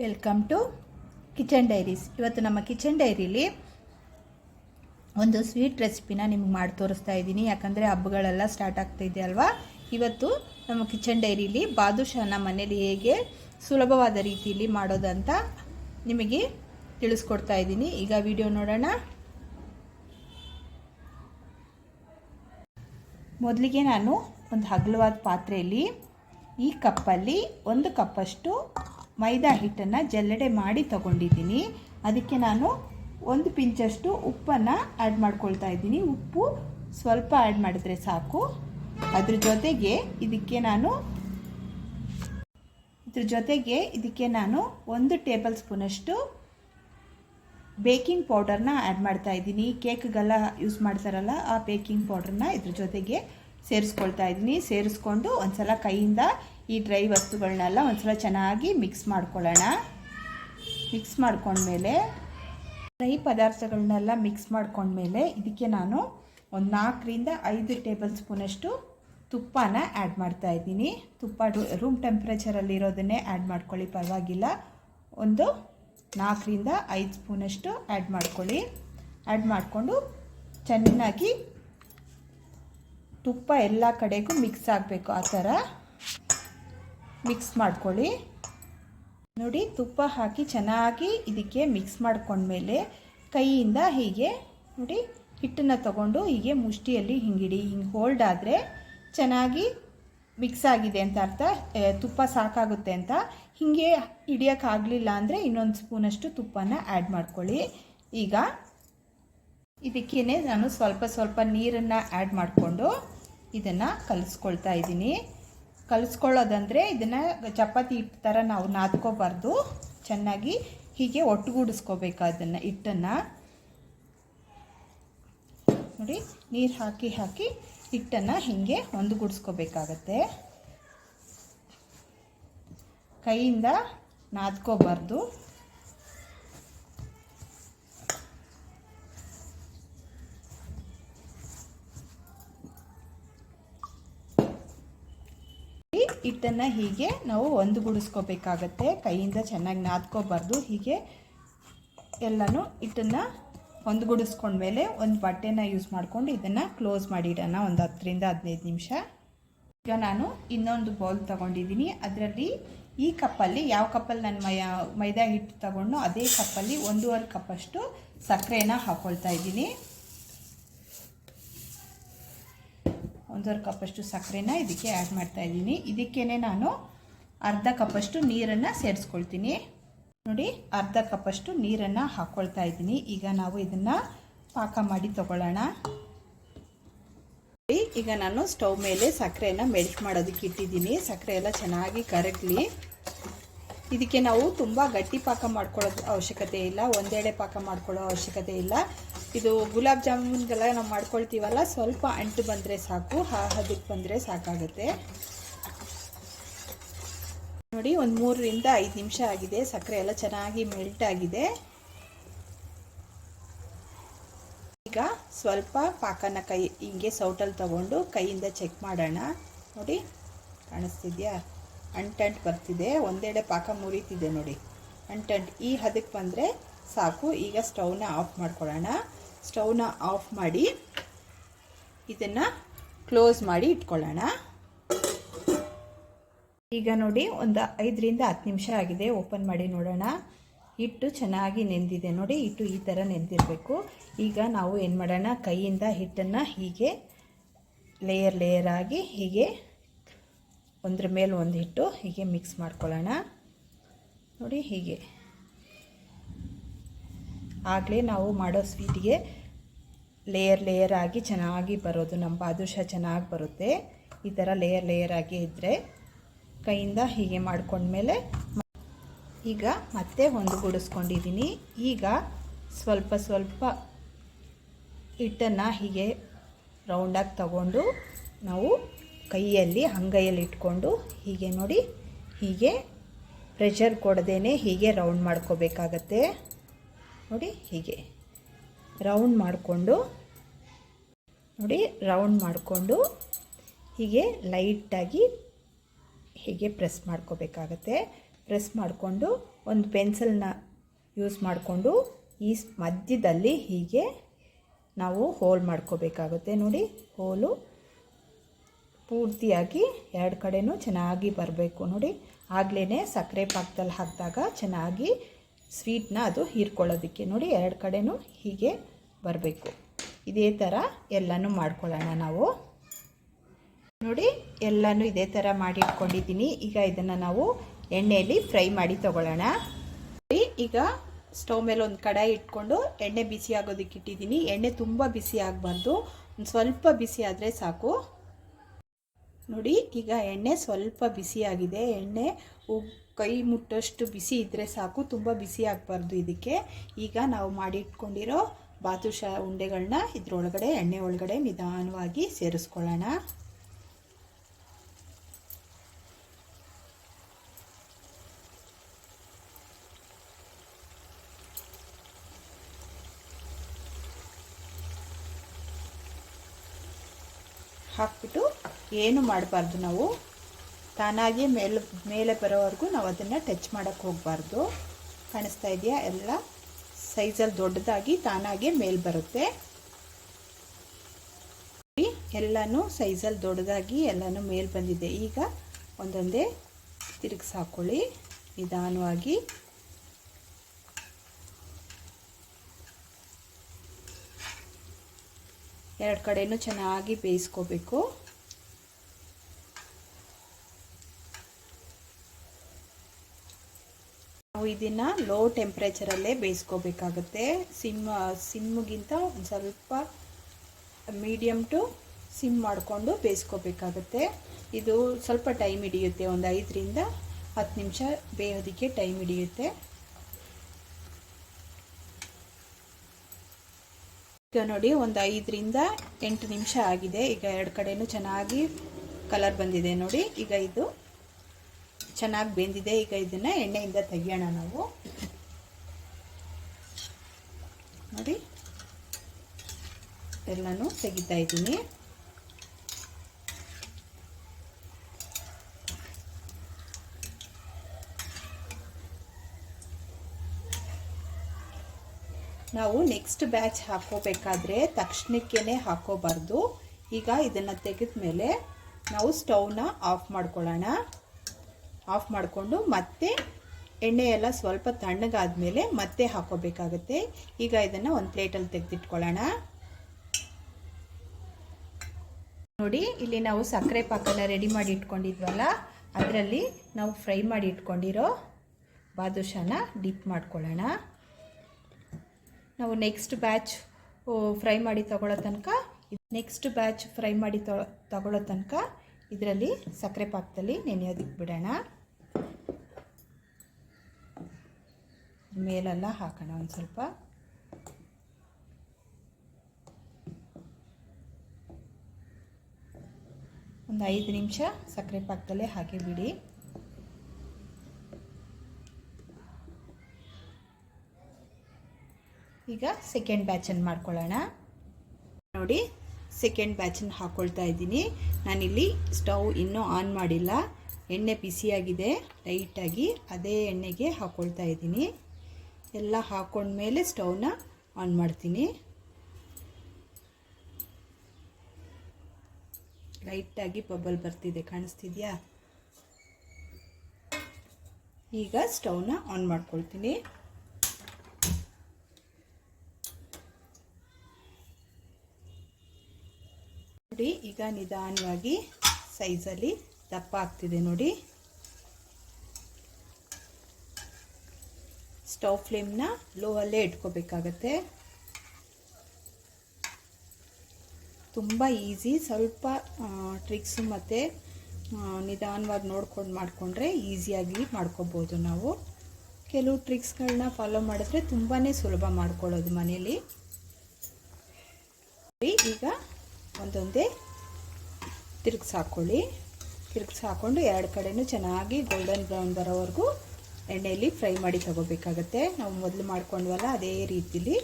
Welcome to kitchen diaries ಇವತ್ತು ನಮ್ಮ kitchen ಡೈರಿಲಿ ಒಂದು ಸ್ವೀಟ್ ರೆಸಿಪಿನ ನಿಮ್ಗೆ ಮಾಡಿ ತೋರಿಸ್ತಾ ಇದ್ದೀನಿ. ಯಾಕಂದರೆ ಹಬ್ಬಗಳೆಲ್ಲ ಸ್ಟಾರ್ಟ್ ಆಗ್ತಾ ಇದೆ ಅಲ್ವಾ? ಇವತ್ತು ನಮ್ಮ ಕಿಚನ್ ಡೈರಿಲಿ ಬಾದುಷಾನ ಮನೇಲಿ ಹೇಗೆ ಸುಲಭವಾದ ರೀತಿಯಲ್ಲಿ ಮಾಡೋದಂತ ನಿಮಗೆ ತಿಳಿಸ್ಕೊಡ್ತಾ ಇದ್ದೀನಿ. ಈಗ ವಿಡಿಯೋ ನೋಡೋಣ. ಮೊದಲಿಗೆ ನಾನು ಒಂದು ಹಗಲವಾದ ಪಾತ್ರೆಯಲ್ಲಿ ಈ ಕಪ್ಪಲ್ಲಿ ಒಂದು ಕಪ್ಪಷ್ಟು ಮೈದಾ ಹಿಟ್ಟನ್ನು ಜಲ್ಲೆಡೆ ಮಾಡಿ ತಗೊಂಡಿದ್ದೀನಿ. ಅದಕ್ಕೆ ನಾನು ಒಂದು ಪಿಂಚಷ್ಟು ಉಪ್ಪನ್ನು ಆ್ಯಡ್ ಮಾಡ್ಕೊಳ್ತಾ ಇದ್ದೀನಿ. ಉಪ್ಪು ಸ್ವಲ್ಪ ಆ್ಯಡ್ ಮಾಡಿದ್ರೆ ಸಾಕು. ಅದ್ರ ಜೊತೆಗೆ ಇದಕ್ಕೆ ನಾನು ಇದ್ರ ಜೊತೆಗೆ ಇದಕ್ಕೆ ನಾನು ಒಂದು ಟೇಬಲ್ ಸ್ಪೂನಷ್ಟು ಬೇಕಿಂಗ್ ಪೌಡರ್ನ ಆ್ಯಡ್ ಮಾಡ್ತಾ ಇದ್ದೀನಿ. ಕೇಕ್ಗೆಲ್ಲ ಯೂಸ್ ಮಾಡ್ತಾರಲ್ಲ ಆ ಬೇಕಿಂಗ್ ಪೌಡರ್ನ ಇದ್ರ ಜೊತೆಗೆ ಸೇರಿಸ್ಕೊಳ್ತಾ ಇದ್ದೀನಿ. ಸೇರಿಸ್ಕೊಂಡು ಒಂದು ಸಲ ಕೈಯಿಂದ ಈ ಡ್ರೈ ವಸ್ತುಗಳನ್ನೆಲ್ಲ ಒಂದ್ಸಲ ಚೆನ್ನಾಗಿ ಮಿಕ್ಸ್ ಮಾಡ್ಕೊಳ್ಳೋಣ. ಮಿಕ್ಸ್ ಮಾಡ್ಕೊಂಡ್ಮೇಲೆ ಡ್ರೈ ಪದಾರ್ಥಗಳನ್ನೆಲ್ಲ ಮಿಕ್ಸ್ ಮಾಡ್ಕೊಂಡ್ಮೇಲೆ ಇದಕ್ಕೆ ನಾನು ಒಂದು ನಾಲ್ಕರಿಂದ ಐದು ಟೇಬಲ್ ಸ್ಪೂನಷ್ಟು ತುಪ್ಪನ ಆ್ಯಡ್ ಮಾಡ್ತಾ ಇದ್ದೀನಿ. ತುಪ್ಪ ರೂಮ್ ಟೆಂಪ್ರೇಚರಲ್ಲಿರೋದನ್ನೇ ಆ್ಯಡ್ ಮಾಡ್ಕೊಳ್ಳಿ, ಪರವಾಗಿಲ್ಲ. ಒಂದು ನಾಲ್ಕರಿಂದ ಐದು ಸ್ಪೂನಷ್ಟು ಆ್ಯಡ್ ಮಾಡ್ಕೊಳ್ಳಿ. ಆ್ಯಡ್ ಮಾಡಿಕೊಂಡು ಚೆನ್ನಾಗಿ ತುಪ್ಪ ಎಲ್ಲ ಕಡೆಗೂ ಮಿಕ್ಸ್ ಆಗಬೇಕು ಆ ಥರ. ಮಿಕ್ಸ್ ಮಾಡ್ಕೊಳ್ಳಿ. ನೋಡಿ, ತುಪ್ಪ ಹಾಕಿ ಚೆನ್ನಾಗಿ ಇದಕ್ಕೆ ಮಿಕ್ಸ್ ಮಾಡ್ಕೊಂಡ್ಮೇಲೆ ಕೈಯಿಂದ ಹೀಗೆ, ನೋಡಿ, ಹಿಟ್ಟನ್ನು ತಗೊಂಡು ಹೀಗೆ ಮುಷ್ಟಿಯಲ್ಲಿ ಹಿಂಗಿಡಿ, ಹಿಂಗೆ ಹೋಲ್ಡ್ ಆದರೆ ಚೆನ್ನಾಗಿ ಮಿಕ್ಸ್ ಆಗಿದೆ ಅಂತ ಅರ್ಥ. ತುಪ್ಪ ಸಾಕಾಗುತ್ತೆ ಅಂತ. ಹೀಗೆ ಹಿಡಿಯೋಕ್ಕಾಗಲಿಲ್ಲ ಅಂದರೆ ಇನ್ನೊಂದು ಸ್ಪೂನಷ್ಟು ತುಪ್ಪನ ಆ್ಯಡ್ ಮಾಡ್ಕೊಳ್ಳಿ. ಈಗ ಇದಕ್ಕೇ ನಾನು ಸ್ವಲ್ಪ ಸ್ವಲ್ಪ ನೀರನ್ನು ಆ್ಯಡ್ ಮಾಡಿಕೊಂಡು ಇದನ್ನು ಕಲಿಸ್ಕೊಳ್ತಾ ಇದ್ದೀನಿ. ಕಲಿಸ್ಕೊಳ್ಳೋದಂದರೆ ಇದನ್ನು ಚಪಾತಿ ಹಿಟ್ಟು ಥರ ನಾವು ನಾದ್ಕೋಬಾರ್ದು. ಚೆನ್ನಾಗಿ ಹೀಗೆ ಒಟ್ಟುಗೂಡಿಸ್ಕೋಬೇಕು ಅದನ್ನು ಹಿಟ್ಟನ್ನು. ನೋಡಿ, ನೀರು ಹಾಕಿ ಹಾಕಿ ಹಿಟ್ಟನ್ನು ಹೀಗೆ ಒಂದುಗೂಡಿಸ್ಕೋಬೇಕಾಗತ್ತೆ. ಕೈಯಿಂದ ನಾದ್ಕೋಬಾರ್ದು. ಹಿಟ್ಟನ್ನು ಹೀಗೆ ನಾವು ಒಂದುಗೂಡಿಸ್ಕೋಬೇಕಾಗತ್ತೆ. ಕೈಯಿಂದ ಚೆನ್ನಾಗಿ ನಾದ್ಕೋಬಾರ್ದು. ಹೀಗೆ ಎಲ್ಲನೂ ಹಿಟ್ಟನ್ನು ಒಂದುಗೂಡಿಸ್ಕೊಂಡ್ಮೇಲೆ ಒಂದು ಬಟ್ಟೆನ ಯೂಸ್ ಮಾಡಿಕೊಂಡು ಇದನ್ನು ಕ್ಲೋಸ್ ಮಾಡಿಡೋಣ ಒಂದು ಹತ್ತರಿಂದ ಹದಿನೈದು ನಿಮಿಷ. ಈಗ ನಾನು ಇನ್ನೊಂದು ಬೌಲ್ ತೊಗೊಂಡಿದ್ದೀನಿ ಅದರಲ್ಲಿ ಈ ಕಪ್ಪಲ್ಲಿ ಯಾವ ಕಪ್ಪಲ್ಲಿ ನಾನು ಮೈ ಮೈದಾ ಹಿಟ್ಟು ತಗೊಂಡು ಅದೇ ಕಪ್ಪಲ್ಲಿ ಒಂದೂವರೆ ಕಪ್ಪಷ್ಟು ಸಕ್ಕರೆನ ಹಾಕ್ಕೊಳ್ತಾ ಇದ್ದೀನಿ. ಒಂದೂವರೆ ಕಪ್ಪಷ್ಟು ಸಕ್ಕರೆನ ಇದಕ್ಕೆ ಆ್ಯಡ್ ಮಾಡ್ತಾ ಇದ್ದೀನಿ. ಇದಕ್ಕೇ ನಾನು ಅರ್ಧ ಕಪ್ಪಷ್ಟು ನೀರನ್ನು ಸೇರಿಸ್ಕೊಳ್ತೀನಿ. ನೋಡಿ, ಅರ್ಧ ಕಪ್ಪಷ್ಟು ನೀರನ್ನು ಹಾಕ್ಕೊಳ್ತಾ ಇದ್ದೀನಿ. ಈಗ ನಾವು ಇದನ್ನು ಪಾಕ ಮಾಡಿ ತಗೊಳ್ಳೋಣ. ಈಗ ನಾನು ಸ್ಟವ್ ಮೇಲೆ ಸಕ್ಕರೆಯನ್ನು ಮೆಲ್ಟ್ ಮಾಡೋದಕ್ಕೆ ಇಟ್ಟಿದ್ದೀನಿ. ಸಕ್ಕರೆ ಎಲ್ಲ ಚೆನ್ನಾಗಿ ಕರಗಲಿ. ಇದಕ್ಕೆ ನಾವು ತುಂಬ ಗಟ್ಟಿ ಪಾಕ ಮಾಡ್ಕೊಳ್ಳೋದು ಅವಶ್ಯಕತೆ ಇಲ್ಲ. ಒಂದೆಡೆ ಪಾಕ ಮಾಡ್ಕೊಳ್ಳೋ ಅವಶ್ಯಕತೆ ಇಲ್ಲ. ಇದು ಗುಲಾಬ್ ಜಾಮೂನ್ಗೆಲ್ಲ ನಾವು ಮಾಡ್ಕೊಳ್ತೀವಲ್ಲ, ಸ್ವಲ್ಪ ಅಂಟು ಬಂದರೆ ಸಾಕು ಅದಕ್ಕೆ ಬಂದರೆ ಸಾಕಾಗುತ್ತೆ. ನೋಡಿ, ಒಂದು ಮೂರರಿಂದ ಐದು ನಿಮಿಷ ಆಗಿದೆ, ಸಕ್ಕರೆ ಎಲ್ಲ ಚೆನ್ನಾಗಿ ಮೆಲ್ಟ್ ಆಗಿದೆ. ಈಗ ಸ್ವಲ್ಪ ಪಾಕನ ಕೈ ಹಿಂಗೆ ಸೌಟಲ್ಲಿ ತಗೊಂಡು ಕೈಯಿಂದ ಚೆಕ್ ಮಾಡೋಣ. ನೋಡಿ, ಕಾಣಿಸ್ತಿದ್ಯಾ? ಅಂಟಂಟು ಬರ್ತಿದೆ, ಒಂದೆಡೆ ಪಾಕ ಮುರಿತಿದೆ ನೋಡಿ. ಅಂಟಂಟು ಈ ಹದಕ್ಕೆ ಬಂದರೆ ಸಾಕು, ಈಗ ಸ್ಟವ್ನ ಆಫ್ ಮಾಡ್ಕೊಳ್ಳೋಣ. ಸ್ಟವ್ನ ಆಫ್ ಮಾಡಿ ಇದನ್ನು ಕ್ಲೋಸ್ ಮಾಡಿ ಇಟ್ಕೊಳ್ಳೋಣ. ಈಗ ನೋಡಿ, ಒಂದು ಐದರಿಂದ ಹತ್ತು ನಿಮಿಷ ಆಗಿದೆ. ಓಪನ್ ಮಾಡಿ ನೋಡೋಣ. ಹಿಟ್ಟು ಚೆನ್ನಾಗಿ ನೆಂದಿದೆ ನೋಡಿ, ಹಿಟ್ಟು ಈ ಥರ ನೆಂದಿರಬೇಕು. ಈಗ ನಾವು ಏನು ಮಾಡೋಣ, ಕೈಯಿಂದ ಹಿಟ್ಟನ್ನು ಹೀಗೆ ಲೇಯರ್ ಲೇಯರ್ ಆಗಿ ಹೀಗೆ ಒಂದ್ರ ಮೇಲೆ ಒಂದು ಹಿಟ್ಟು ಹೀಗೆ ಮಿಕ್ಸ್ ಮಾಡ್ಕೊಳ್ಳೋಣ. ನೋಡಿ, ಹೀಗೆ. ಆಗಲೇ ನಾವು ಮಾಡೋ ಸ್ವೀಟಿಗೆ ಲೇಯರ್ ಲೇಯರ್ ಆಗಿ ಚೆನ್ನಾಗಿ ಬರೋದು, ನಮ್ಮ ಬಾದುಷ ಚೆನ್ನಾಗಿ ಬರುತ್ತೆ. ಈ ಥರ ಲೇಯರ್ ಲೇಯರ್ ಆಗಿ ಇದ್ದರೆ ಕೈಯಿಂದ ಹೀಗೆ ಮಾಡ್ಕೊಂಡ್ಮೇಲೆ ಈಗ ಮತ್ತೆ ಒಂದು ಗುಡಿಸ್ಕೊಂಡಿದ್ದೀನಿ ಈಗ ಸ್ವಲ್ಪ ಸ್ವಲ್ಪ ಹಿಟ್ಟನ್ನು ಹೀಗೆ ರೌಂಡಾಗಿ ತಗೊಂಡು ನಾವು ಕೈಯಲ್ಲಿ, ಅಂಗೈಯಲ್ಲಿ ಇಟ್ಕೊಂಡು ಹೀಗೆ ನೋಡಿ, ಹೀಗೆ ಪ್ರೆಷರ್ ಕೊಡದೇ ಹೀಗೆ ರೌಂಡ್ ಮಾಡ್ಕೋಬೇಕಾಗತ್ತೆ. ನೋಡಿ ಹೀಗೆ ರೌಂಡ್ ಮಾಡಿಕೊಂಡು, ನೋಡಿ ರೌಂಡ್ ಮಾಡಿಕೊಂಡು ಹೀಗೆ ಲೈಟಾಗಿ ಹೀಗೆ ಪ್ರೆಸ್ ಮಾಡ್ಕೋಬೇಕಾಗತ್ತೆ. ಪ್ರೆಸ್ ಮಾಡಿಕೊಂಡು ಒಂದು ಪೆನ್ಸಿಲ್ನ ಯೂಸ್ ಮಾಡಿಕೊಂಡು ಈ ಮಧ್ಯದಲ್ಲಿ ಹೀಗೆ ನಾವು ಹೋಲ್ ಮಾಡ್ಕೋಬೇಕಾಗುತ್ತೆ. ನೋಡಿ ಹೋಲು ಪೂರ್ತಿಯಾಗಿ ಎರಡು ಕಡೆಯೂ ಚೆನ್ನಾಗಿ ಬರಬೇಕು. ನೋಡಿ ಆಗಲೇ ಸಕ್ಕರೆ ಪಾಕದಲ್ಲಿ ಹಾಕಿದಾಗ ಚೆನ್ನಾಗಿ ಸ್ವೀಟ್ನ ಅದು ಹೀರ್ಕೊಳ್ಳೋದಕ್ಕೆ ನೋಡಿ ಎರಡು ಕಡೆಯೂ ಹೀಗೆ ಬರಬೇಕು. ಇದೇ ಥರ ಎಲ್ಲನೂ ಮಾಡ್ಕೊಳ್ಳೋಣ ನಾವು. ನೋಡಿ ಎಲ್ಲನೂ ಇದೇ ಥರ ಮಾಡಿ ಇಟ್ಕೊಂಡಿದ್ದೀನಿ. ಈಗ ಇದನ್ನು ನಾವು ಎಣ್ಣೆಯಲ್ಲಿ ಫ್ರೈ ಮಾಡಿ ತಗೊಳ್ಳೋಣ. ಈಗ ಸ್ಟವ್ ಮೇಲೆ ಒಂದು ಕಡಾಯಿ ಇಟ್ಕೊಂಡು ಎಣ್ಣೆ ಬಿಸಿ ಆಗೋದಕ್ಕೆ ಇಟ್ಟಿದ್ದೀನಿ. ಎಣ್ಣೆ ತುಂಬ ಬಿಸಿ ಆಗಬಾರ್ದು. ಒಂದು ಸ್ವಲ್ಪ ಬಿಸಿ ಆದರೆ ಸಾಕು. ನೋಡಿ, ಈಗ ಎಣ್ಣೆ ಸ್ವಲ್ಪ ಬಿಸಿಯಾಗಿದೆ ಎಣ್ಣೆ ಉ- ಕೈ ಮುಟ್ಟಷ್ಟು ಬಿಸಿ ಇದ್ದರೆ ಸಾಕು, ತುಂಬ ಬಿಸಿ ಆಗಬಾರ್ದು ಇದಕ್ಕೆ. ಈಗ ನಾವು ಮಾಡಿಟ್ಕೊಂಡಿರೋ ಬಾತುಶಾ ಉಂಡೆಗಳನ್ನ ಇದರೊಳಗಡೆ, ಎಣ್ಣೆ ಒಳಗಡೆ ನಿಧಾನವಾಗಿ ಸೇರಿಸ್ಕೊಳ್ಳೋಣ. ಹಾಕ್ಬಿಟ್ಟು ಏನು ಮಾಡಬಾರ್ದು ನಾವು? ತಾನಾಗಿ ಮೇಲೆ ಮೇಲೆ ಬರೋವರೆಗೂ ನಾವು ಅದನ್ನು ಟಚ್ ಮಾಡೋಕ್ಕೆ ಹೋಗಬಾರ್ದು. ಕಾಣಿಸ್ತಾ ಇದೆಯಾ? ಎಲ್ಲ ಸೈಜಲ್ಲಿ ದೊಡ್ಡದಾಗಿ ತಾನಾಗೆ ಮೇಲೆ ಬರುತ್ತೆ. ಎಲ್ಲನೂ ಸೈಜಲ್ಲಿ ದೊಡ್ಡದಾಗಿ ಎಲ್ಲನೂ ಮೇಲೆ ಬಂದಿದೆ. ಈಗ ಒಂದೊಂದೇ ತಿರುಗಿಸಿ ಹಾಕ್ಕೊಳ್ಳಿ ನಿಧಾನವಾಗಿ. ಎರಡು ಕಡೆಯೂ ಚೆನ್ನಾಗಿ ಬೇಯಿಸ್ಕೋಬೇಕು. ಇದನ್ನು ಲೋ ಟೆಂಪ್ರೇಚರಲ್ಲೇ ಬೇಯಿಸ್ಕೋಬೇಕಾಗುತ್ತೆ. ಸಿಮ್ ಸಿಮ್ಗಿಂತ ಒಂದು ಸ್ವಲ್ಪ ಮೀಡಿಯಮ್ ಟು ಸಿಮ್ ಮಾಡಿಕೊಂಡು ಬೇಯಿಸ್ಕೋಬೇಕಾಗುತ್ತೆ. ಇದು ಸ್ವಲ್ಪ ಟೈಮ್ ಹಿಡಿಯುತ್ತೆ, ಒಂದು ಐದರಿಂದ ಹತ್ತು ನಿಮಿಷ ಬೇಯೋದಕ್ಕೆ ಟೈಮ್ ಹಿಡಿಯುತ್ತೆ. ಈಗ ನೋಡಿ, ಒಂದು ಐದರಿಂದ ಎಂಟು ನಿಮಿಷ ಆಗಿದೆ. ಈಗ ಎರಡು ಕಡೆಯೂ ಚೆನ್ನಾಗಿ ಕಲರ್ ಬಂದಿದೆ ನೋಡಿ. ಈಗ ಇದು ಚೆನ್ನಾಗಿ ಬೆಂದಿದೆ. ಈಗ ಇದನ್ನು ಎಣ್ಣೆಯಿಂದ ತೆಗಿಯೋಣ ನಾವು. ನೋಡಿ. ಎಲ್ಲನೂ ತೆಗಿತಾ ಇದ್ದೀನಿ. ನಾವು ನೆಕ್ಸ್ಟ್ ಬ್ಯಾಚ್ ಹಾಕೋಬೇಕಾದ್ರೆ ತಕ್ಷಣಕ್ಕೇ ಹಾಕೋಬಾರ್ದು. ಈಗ ಇದನ್ನು ತೆಗೆದ ಮೇಲೆ ನಾವು ಸ್ಟವ್ನ ಆಫ್ ಮಾಡ್ಕೊಳ್ಳೋಣ. ಆಫ್ ಮಾಡಿಕೊಂಡು ಮತ್ತೆ ಎಣ್ಣೆ ಎಲ್ಲ ಸ್ವಲ್ಪ ತಣ್ಣಗಾದ್ಮೇಲೆ ಮತ್ತೆ ಹಾಕೋಬೇಕಾಗುತ್ತೆ. ಈಗ ಇದನ್ನು ಒಂದು ಪ್ಲೇಟಲ್ಲಿ ತೆಗೆದಿಟ್ಕೊಳ್ಳೋಣ. ನೋಡಿ, ಇಲ್ಲಿ ನಾವು ಸಕ್ಕರೆ ಪಾಕನ ರೆಡಿ ಮಾಡಿ ಇಟ್ಕೊಂಡಿದ್ವಲ್ಲ, ಅದರಲ್ಲಿ ನಾವು ಫ್ರೈ ಮಾಡಿ ಇಟ್ಕೊಂಡಿರೋ ಬಾದುಷಾನ ಡಿಪ್ ಮಾಡ್ಕೊಳ್ಳೋಣ. ನಾವು ನೆಕ್ಸ್ಟ್ ಬ್ಯಾಚ್ ಫ್ರೈ ಮಾಡಿ ತಗೊಳ್ಳೋ ತನಕ, ನೆಕ್ಸ್ಟ್ ಬ್ಯಾಚ್ ಫ್ರೈ ಮಾಡಿ ತಗೊಳ್ಳೋ ತನಕ ಇದರಲ್ಲಿ ಸಕ್ಕರೆ ಪಾಕದಲ್ಲಿ ನೆನೆಯೋದಕ್ಕೆ ಬಿಡೋಣ. ಮೇಲೆಲ್ಲ ಹಾಕೋಣ ಒಂದು ಸ್ವಲ್ಪ. ಒಂದು ಐದು ನಿಮಿಷ ಸಕ್ಕರೆ ಪಾಕದಲ್ಲೇ ಹಾಕಿ ಬಿಡಿ. ಈಗ ಸೆಕೆಂಡ್ ಬ್ಯಾಚನ್ನು ಮಾಡ್ಕೊಳ್ಳೋಣ. ನೋಡಿ ಸೆಕೆಂಡ್ ಬ್ಯಾಚನ್ನು ಹಾಕ್ಕೊಳ್ತಾ ಇದ್ದೀನಿ. ನಾನಿಲ್ಲಿ ಸ್ಟವ್ ಇನ್ನೂ ಆನ್ ಮಾಡಿಲ್ಲ. ಎಣ್ಣೆ ಬಿಸಿಯಾಗಿದೆ, ಲೈಟಾಗಿ ಅದೇ ಎಣ್ಣೆಗೆ ಹಾಕ್ಕೊಳ್ತಾ ಇದ್ದೀನಿ. ಎಲ್ಲ ಹಾಕ್ಕೊಂಡ್ಮೇಲೆ ಸ್ಟವ್ನ ಆನ್ ಮಾಡ್ತೀನಿ. ಲೈಟಾಗಿ ಬಬಲ್ ಬರ್ತಿದೆ, ಕಾಣಿಸ್ತಿದ್ಯಾ? ಈಗ ಸ್ಟವ್ನ ಆನ್ ಮಾಡ್ಕೊಳ್ತೀನಿ. ನೋಡಿ, ಈಗ ನಿಧಾನವಾಗಿ ಸೈಜಲ್ಲಿ ದಪ್ಪ ಆಗ್ತಿದೆ ನೋಡಿ. ಸ್ಟವ್ ಫ್ಲೇಮ್ನ ಲೋ ಅಲ್ಲೇ ಇಟ್ಕೋಬೇಕಾಗತ್ತೆ. ತುಂಬ ಈಸಿ, ಸ್ವಲ್ಪ ಟ್ರಿಕ್ಸು ಮತ್ತು ನಿಧಾನವಾಗಿ ನೋಡ್ಕೊಂಡು ಮಾಡಿಕೊಂಡ್ರೆ ಈಸಿಯಾಗಿ ಮಾಡ್ಕೋಬೋದು ನಾವು. ಕೆಲವು ಟ್ರಿಕ್ಸ್ಗಳನ್ನ ಫಾಲೋ ಮಾಡಿದ್ರೆ ತುಂಬಾ ಸುಲಭ ಮಾಡ್ಕೊಳ್ಳೋದು ಮನೇಲಿ. ಈಗ ಒಂದೊಂದೇ ತಿರುಗಿಸಾಕೊಳ್ಳಿ. ತಿರುಗಿಸಿ ಹಾಕ್ಕೊಂಡು ಎರಡು ಕಡೆನೂ ಚೆನ್ನಾಗಿ ಗೋಲ್ಡನ್ ಬ್ರೌನ್ ಬರೋವರೆಗೂ ಎಣ್ಣೆಯಲ್ಲಿ ಫ್ರೈ ಮಾಡಿ ತೊಗೋಬೇಕಾಗತ್ತೆ. ನಾವು ಮೊದಲು ಮಾಡ್ಕೊಂಡ್ವಲ್ಲ ಅದೇ ರೀತಿಲಿ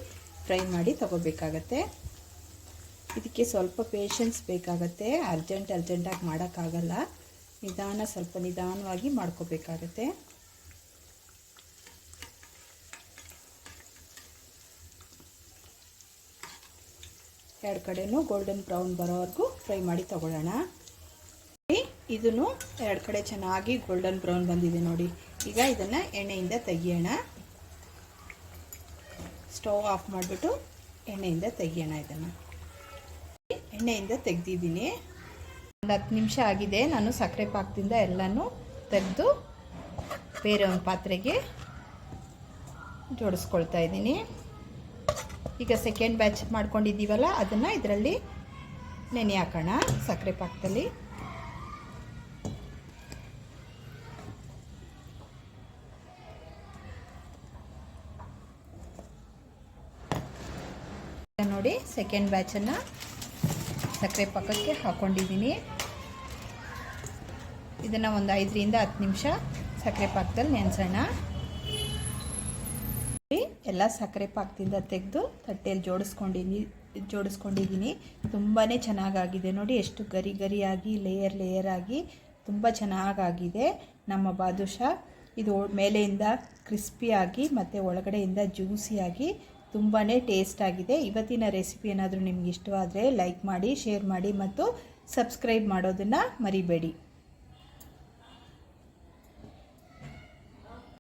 ಫ್ರೈ ಮಾಡಿ ತೊಗೋಬೇಕಾಗತ್ತೆ. ಇದಕ್ಕೆ ಸ್ವಲ್ಪ ಪೇಷನ್ಸ್ ಬೇಕಾಗತ್ತೆ. ಅರ್ಜೆಂಟ್ ಅರ್ಜೆಂಟಾಗಿ ಮಾಡೋಕ್ಕಾಗಲ್ಲ. ನಿಧಾನ, ಸ್ವಲ್ಪ ನಿಧಾನವಾಗಿ ಮಾಡ್ಕೋಬೇಕಾಗತ್ತೆ. ಎರಡು ಕಡೆಯೂ ಗೋಲ್ಡನ್ ಬ್ರೌನ್ ಬರೋವರೆಗೂ ಫ್ರೈ ಮಾಡಿ ತಗೊಳ್ಳೋಣ. ಇದನ್ನು ಎರಡು ಕಡೆ ಚೆನ್ನಾಗಿ ಗೋಲ್ಡನ್ ಬ್ರೌನ್ ಬಂದಿದೆ ನೋಡಿ. ಈಗ ಇದನ್ನು ಎಣ್ಣೆಯಿಂದ ತೆಗಿಯೋಣ. ಸ್ಟವ್ ಆಫ್ ಮಾಡಿಬಿಟ್ಟು ಎಣ್ಣೆಯಿಂದ ತೆಗಿಯೋಣ ಇದನ್ನು. ಎಣ್ಣೆಯಿಂದ ತೆಗೆದಿದ್ದೀನಿ. ಒಂದು ಹತ್ತು ನಿಮಿಷ ಆಗಿದೆ. ನಾನು ಸಕ್ಕರೆ ಪಾಕದಿಂದ ಎಲ್ಲನೂ ತೆಗೆದು ಬೇರೆ ಒಂದು ಪಾತ್ರೆಗೆ ಜೋಡಿಸ್ಕೊಳ್ತಾ ಇದ್ದೀನಿ. ಈಗ ಸೆಕೆಂಡ್ ಬ್ಯಾಚ್ ಮಾಡ್ಕೊಂಡಿದ್ದೀವಲ್ಲ, ಅದನ್ನು ಇದರಲ್ಲಿ ನೆನೆ ಹಾಕೋಣ ಸಕ್ಕರೆ ಪಾಕದಲ್ಲಿ. ನೋಡಿ ಸೆಕೆಂಡ್ ಬ್ಯಾಚನ್ನು ಸಕ್ಕರೆ ಪಕ್ಕಕ್ಕೆ ಹಾಕ್ಕೊಂಡಿದ್ದೀನಿ ಇದನ್ನು ಒಂದು ಐದರಿಂದ ಹತ್ತು ನಿಮಿಷ ಸಕ್ಕರೆ ಪಾಕದಲ್ಲಿ ನೆನೆಸೋಣ. ಎಲ್ಲ ಸಕ್ಕರೆ ಪಾಕದಿಂದ ತೆಗೆದು ತಟ್ಟೆಯಲ್ಲಿ ಜೋಡಿಸ್ಕೊಂಡಿದ್ದೀನಿ ಜೋಡಿಸ್ಕೊಂಡಿದ್ದೀನಿ. ತುಂಬಾ ಚೆನ್ನಾಗಾಗಿದೆ ನೋಡಿ, ಎಷ್ಟು ಗರಿ ಗರಿಯಾಗಿ ಲೇಯರ್ ಲೇಯರ್ ಆಗಿ ತುಂಬ ಚೆನ್ನಾಗಾಗಿದೆ ನಮ್ಮ ಬಾದುಷಾ. ಇದು ಮೇಲೆಯಿಂದ ಕ್ರಿಸ್ಪಿಯಾಗಿ ಮತ್ತು ಒಳಗಡೆಯಿಂದ ಜ್ಯೂಸಿಯಾಗಿ ತುಂಬಾ ಟೇಸ್ಟ್ ಆಗಿದೆ. ಇವತ್ತಿನ ರೆಸಿಪಿ ಏನಾದರೂ ನಿಮ್ಗೆ ಇಷ್ಟವಾದರೆ ಲೈಕ್ ಮಾಡಿ ಶೇರ್ ಮಾಡಿ ಮತ್ತು ಸಬ್ಸ್ಕ್ರೈಬ್ ಮಾಡೋದನ್ನು ಮರಿಬೇಡಿ.